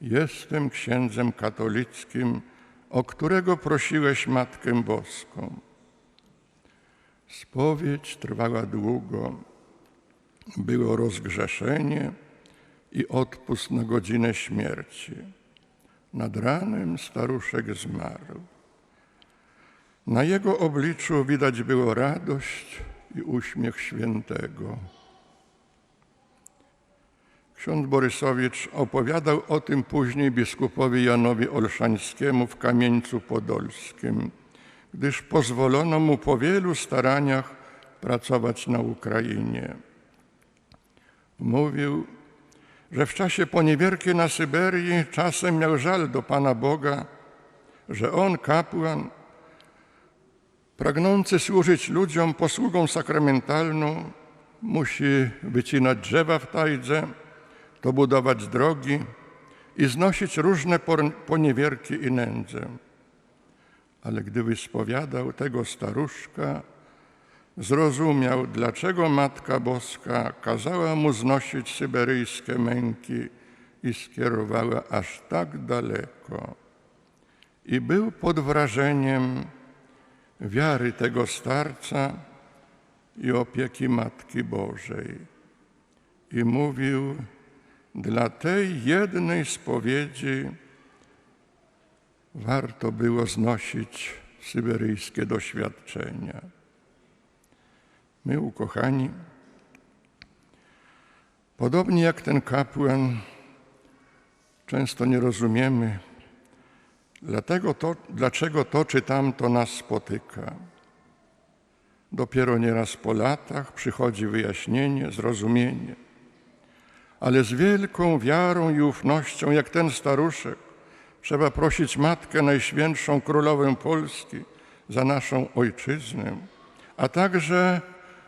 Jestem księdzem katolickim, o którego prosiłeś Matkę Boską. Spowiedź trwała długo. Było rozgrzeszenie i odpust na godzinę śmierci. Nad ranem staruszek zmarł. Na jego obliczu widać było radość i uśmiech świętego. Ksiądz Borysowicz opowiadał o tym później biskupowi Janowi Olszańskiemu w Kamieńcu Podolskim, gdyż pozwolono mu po wielu staraniach pracować na Ukrainie. Mówił, że w czasie poniewierki na Syberii czasem miał żal do Pana Boga, że on, kapłan, pragnący służyć ludziom posługą sakramentalną, musi wycinać drzewa w tajdze, to budować drogi i znosić różne poniewierki i nędzę. Ale gdy wyspowiadał tego staruszka, zrozumiał, dlaczego Matka Boska kazała mu znosić syberyjskie męki i skierowała aż tak daleko. I był pod wrażeniem wiary tego starca i opieki Matki Bożej. I mówił, dla tej jednej spowiedzi warto było znosić syberyjskie doświadczenia. My, ukochani, podobnie jak ten kapłan, często nie rozumiemy, dlatego to, dlaczego to czy tamto nas spotyka. Dopiero nieraz po latach przychodzi wyjaśnienie, zrozumienie. Ale z wielką wiarą i ufnością, jak ten staruszek, trzeba prosić Matkę Najświętszą Królowę Polski za naszą ojczyznę, a także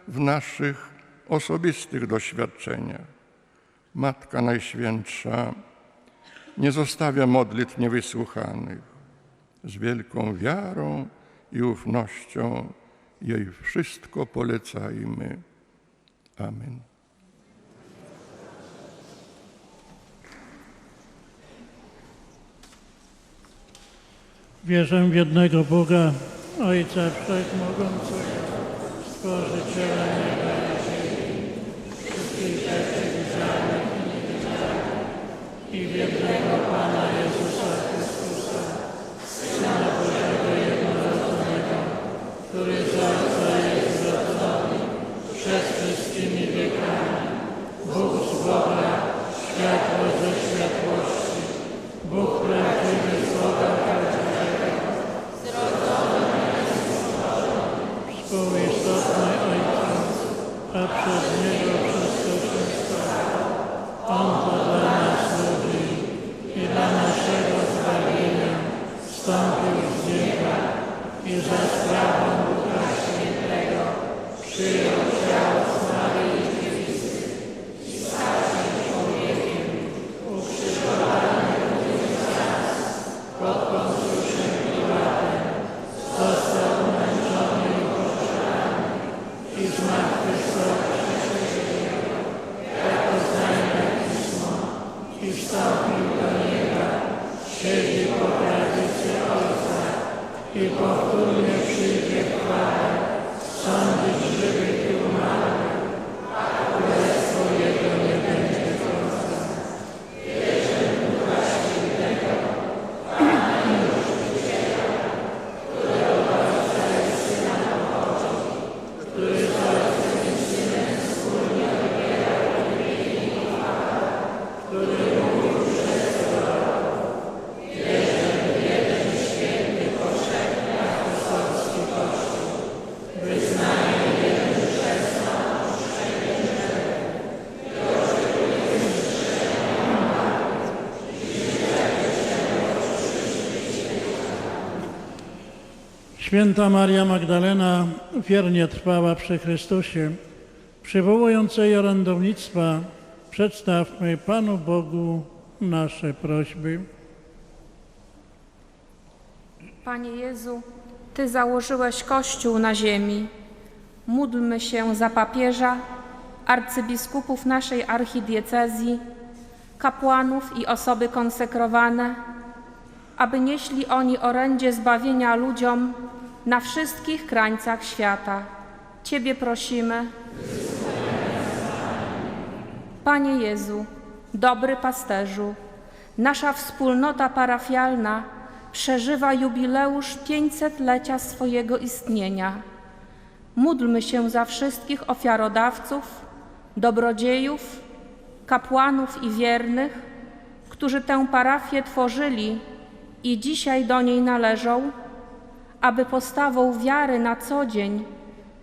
w naszych osobistych doświadczeniach. Matka Najświętsza nie zostawia modlitw niewysłuchanych. Z wielką wiarą i ufnością jej wszystko polecajmy. Amen. Wierzę w jednego Boga, Ojca Wszechmogącego, Stworzyciela nieba i ziemi, wszystkich rzeczy widzialnych i i w jednego Pana Jezusa Chrystusa, Syna Bożego jednorodzonego, który z Ojca jest zrodzony przed wszystkimi wiekami, Bóg z Boga, światło ze światłości, Bóg prawdziwy z Boga prawdziwego, współistotny Ojca, a przez Niego wszystko się stało. On to dla nas ludzi i dla naszego zbawienia wstąpił z nieba i za sprawą Ducha Świętego przyjął ciało z Maryi Jezus i stał się człowiekiem, ukrzyżowany był za nas pod Poncjuszem Piłatem, został umęczony i poszarany i zmartwychwstał trzeciego jak oznajmia Pismo i wstąpił do nieba, siedzi po prawicy Ojca i powtórnie Święta Maria Magdalena wiernie trwała przy Chrystusie. Przywołując jej orędownictwa, przedstawmy Panu Bogu nasze prośby. Panie Jezu, Ty założyłeś Kościół na ziemi. Módlmy się za papieża, arcybiskupów naszej archidiecezji, kapłanów i osoby konsekrowane, aby nieśli oni orędzie zbawienia ludziom na wszystkich krańcach świata. Ciebie prosimy. Panie Jezu, dobry pasterzu, nasza wspólnota parafialna przeżywa jubileusz 500-lecia swojego istnienia. Módlmy się za wszystkich ofiarodawców, dobrodziejów, kapłanów i wiernych, którzy tę parafię tworzyli i dzisiaj do niej należą, aby postawą wiary na co dzień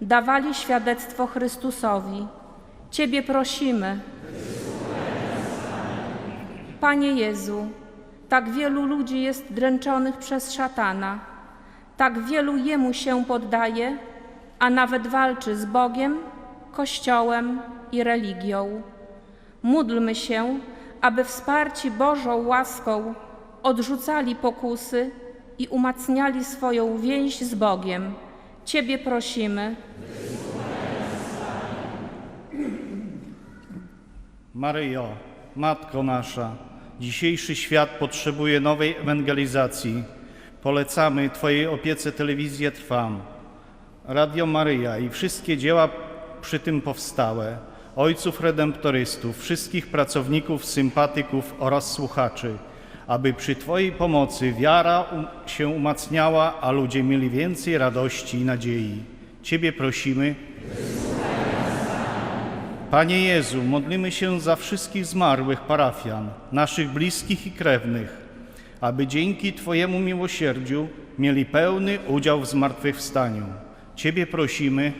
dawali świadectwo Chrystusowi. Ciebie prosimy. Panie Jezu, tak wielu ludzi jest dręczonych przez szatana, tak wielu jemu się poddaje, a nawet walczy z Bogiem, Kościołem i religią. Módlmy się, aby wsparci Bożą łaską odrzucali pokusy i umacniali swoją więź z Bogiem. Ciebie prosimy. Maryjo, Matko nasza, dzisiejszy świat potrzebuje nowej ewangelizacji. Polecamy Twojej opiece telewizję Trwam, Radio Maryja i wszystkie dzieła przy tym powstałe, ojców redemptorystów, wszystkich pracowników, sympatyków oraz słuchaczy, aby przy Twojej pomocy wiara um- się umacniała, a ludzie mieli więcej radości i nadziei. Ciebie prosimy, Panie Jezu, modlimy się za wszystkich zmarłych parafian, naszych bliskich i krewnych, aby dzięki Twojemu miłosierdziu mieli pełny udział w zmartwychwstaniu. Ciebie prosimy.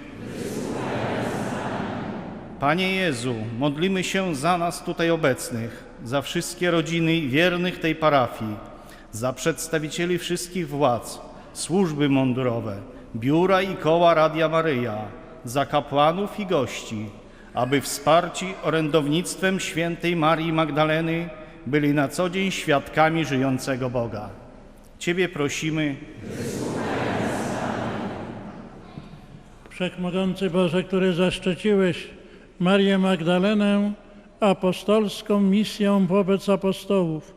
Panie Jezu, modlimy się za nas tutaj obecnych, za wszystkie rodziny wiernych tej parafii, za przedstawicieli wszystkich władz, służby mundurowe, biura i koła Radia Maryja, za kapłanów i gości, aby wsparci orędownictwem świętej Marii Magdaleny byli na co dzień świadkami żyjącego Boga. Ciebie prosimy, Wszechmogący Boże, który zaszczyciłeś Marię Magdalenę apostolską misją wobec apostołów,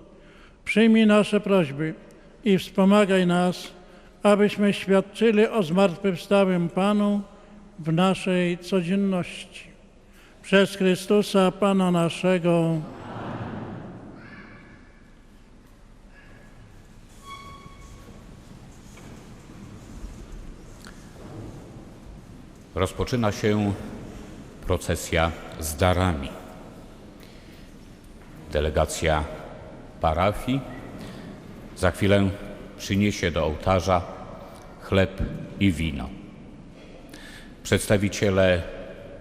przyjmij nasze prośby i wspomagaj nas, abyśmy świadczyli o zmartwychwstałym Panu w naszej codzienności. Przez Chrystusa Pana naszego. Rozpoczyna się procesja z darami. Delegacja parafii za chwilę przyniesie do ołtarza chleb i wino. Przedstawiciele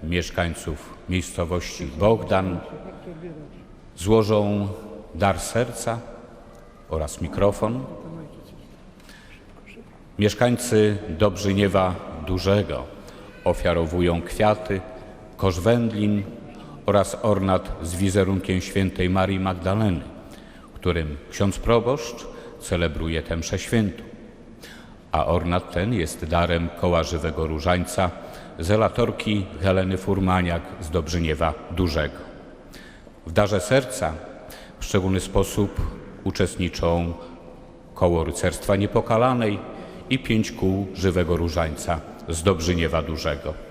mieszkańców miejscowości Bogdan złożą dar serca oraz mikrofon. Mieszkańcy Dobrzyniewa Dużego ofiarowują kwiaty, kosz wędlin oraz ornat z wizerunkiem świętej Marii Magdaleny, którym ksiądz proboszcz celebruje tę mszę świętą. A ornat ten jest darem koła żywego różańca zelatorki Heleny Furmaniak z Dobrzyniewa Dużego. W darze serca w szczególny sposób uczestniczą koło rycerstwa niepokalanej i pięć kół żywego różańca z Dobrzyniewa Dużego.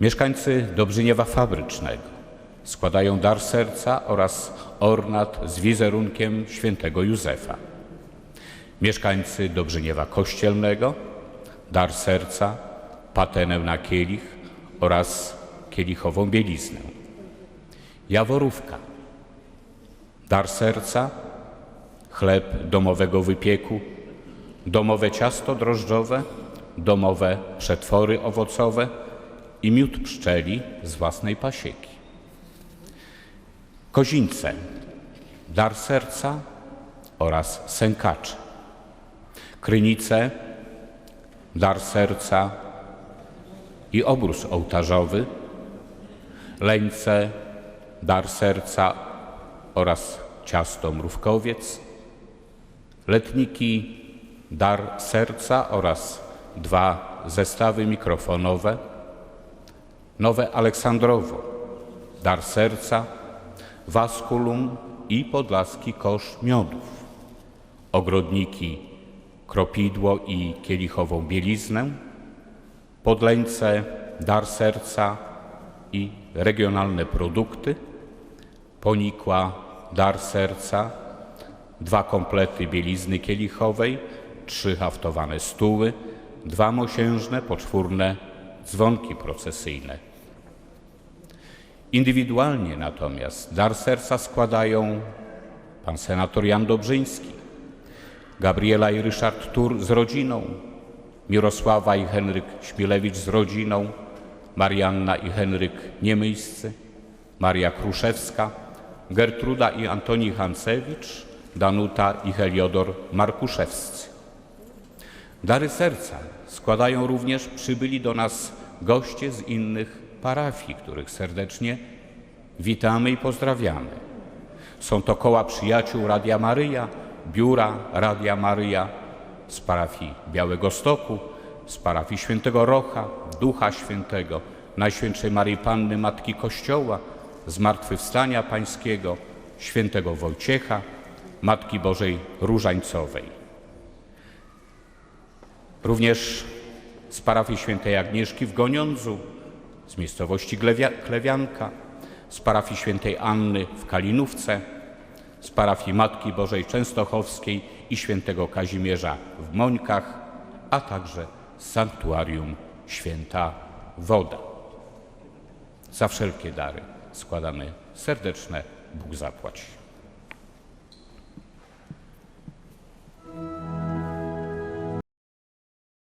Mieszkańcy Dobrzyniewa Fabrycznego składają dar serca oraz ornat z wizerunkiem świętego Józefa. Mieszkańcy Dobrzyniewa Kościelnego dar serca, patenę na kielich oraz kielichową bieliznę. Jaworówka dar serca, chleb domowego wypieku, domowe ciasto drożdżowe, domowe przetwory owocowe i miód pszczeli z własnej pasieki. Kozińce, dar serca oraz sękacze. Krynice, dar serca i obrus ołtarzowy. Leńce, dar serca oraz ciasto mrówkowiec. Letniki, dar serca oraz dwa zestawy mikrofonowe. Nowe Aleksandrowo, dar serca, Waskulum i podlaski kosz miodów, ogrodniki kropidło i kielichową bieliznę, podleńce dar serca i regionalne produkty, ponikła dar serca, dwa komplety bielizny kielichowej, trzy haftowane stuły, dwa mosiężne, poczwórne dzwonki procesyjne. Indywidualnie natomiast dar serca składają pan senator Jan Dobrzyński, Gabriela i Ryszard Tur z rodziną, Mirosława i Henryk Śmielewicz z rodziną, Marianna i Henryk Niemyjscy, Maria Kruszewska, Gertruda i Antoni Hancewicz, Danuta i Heliodor Markuszewscy. Dary serca składają również przybyli do nas goście z innych parafii, których serdecznie witamy i pozdrawiamy. Są to koła przyjaciół Radia Maryja, biura Radia Maryja z parafii Białego Stoku, z parafii Świętego Rocha, Ducha Świętego, Najświętszej Maryi Panny Matki Kościoła, Zmartwychwstania Pańskiego, Świętego Wojciecha, Matki Bożej Różańcowej. Również z parafii Świętej Agnieszki w Goniądzu, z miejscowości Klewianka, z parafii Świętej Anny w Kalinówce, z parafii Matki Bożej Częstochowskiej i Świętego Kazimierza w Mońkach, a także z sanktuarium Święta Woda. Za wszelkie dary składamy serdeczne Bóg zapłać.